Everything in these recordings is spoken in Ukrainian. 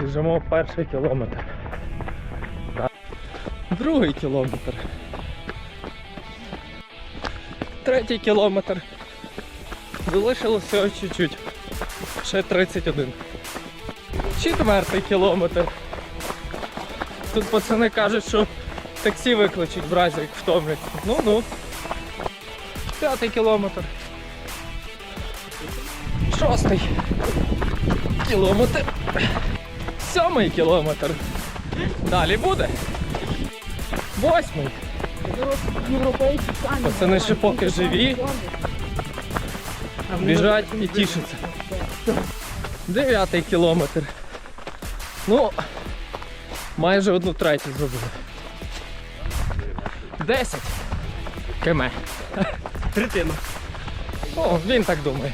Біжимо перший кілометр. Другий кілометр. Третій кілометр. Залишилося чуть-чуть. Ще 31. Четвертий кілометр. Тут пацани кажуть, що таксі викличуть в разі, як втомляться. Ну ну. П'ятий кілометр. Шостий кілометр. Сьомий кілометр. Далі буде. Восьмий. Пацани ще поки живі. Біжать і тішаться. Дев'ятий кілометр. Ну, майже одну третю зробили. Десять. Км. Третина. О, він так думає.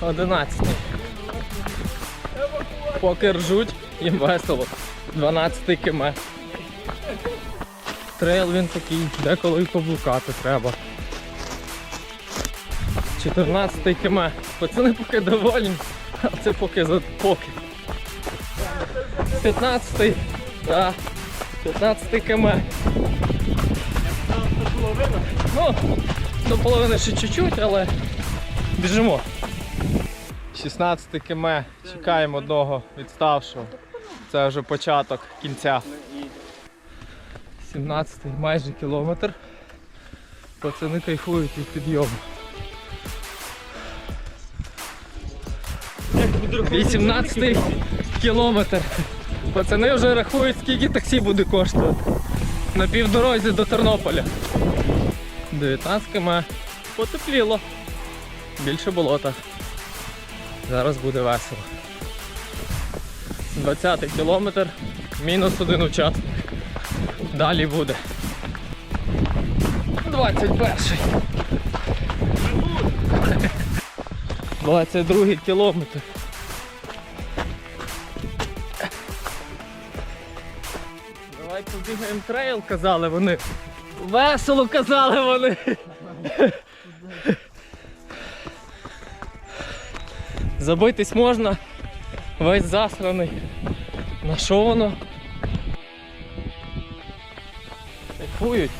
Одинадцятий. Поки ржуть, їм весело. 12 км. Трейл він такий, деколи й поблукати треба. 14 км. Пацани поки довольні, а це поки за поки. 15 так. 15 км. Ну, до половини ще чуть-чуть, але біжимо. 16 км. Чекаємо одного відставшого. Це вже початок кінця. 17 майже кілометр. Пацани кайфують від підйому. 18 кілометр. Пацани вже рахують, скільки таксі буде коштувати. На півдорозі до Тернополя. 19 км. Потепліло. Більше болота. Зараз буде весело. 20 кілометр. Мінус один учасник. Далі буде. 21. 22 кілометр. Давай побігаємо трейл, казали вони. Весело казали вони. Забитись можна. Весь засраний. На що воно? Кайфують.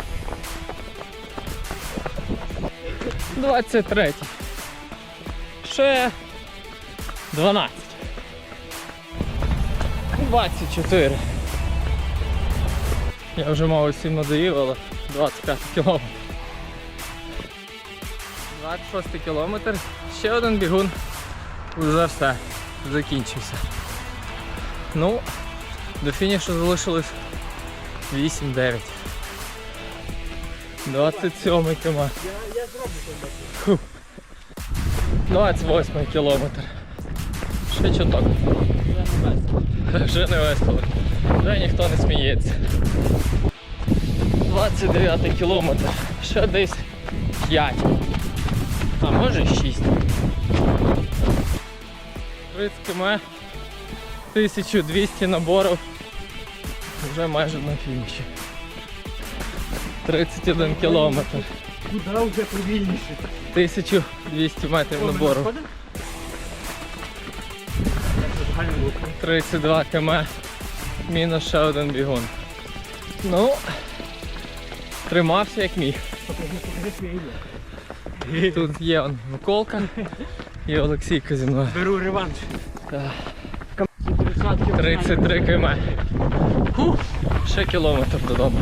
23. Ще 12. 24. Я вже мав усім надоїв, але 25 кілометр. 26 кілометр. Ще один бігун. Уже все. Закінчився. Ну, до фінішу залишилось 8-9. 27 км. Фух. 28 кілометр. Ще чуток. Вже не весело. Вже ніхто не сміється. 29 кілометр. Ще десь 5. А може 6. 30 км. 1200 наборів. Вже майже на фініші. 31 кілометр. Куди вже повільніше? 1200 метрів набору. 32 км. Мінус ще один бігун. Ну, тримався як міг. Тут є он Миколка і Олексійка зі мною. Беру реванш. Так. 33 км. Ще кілометр додому.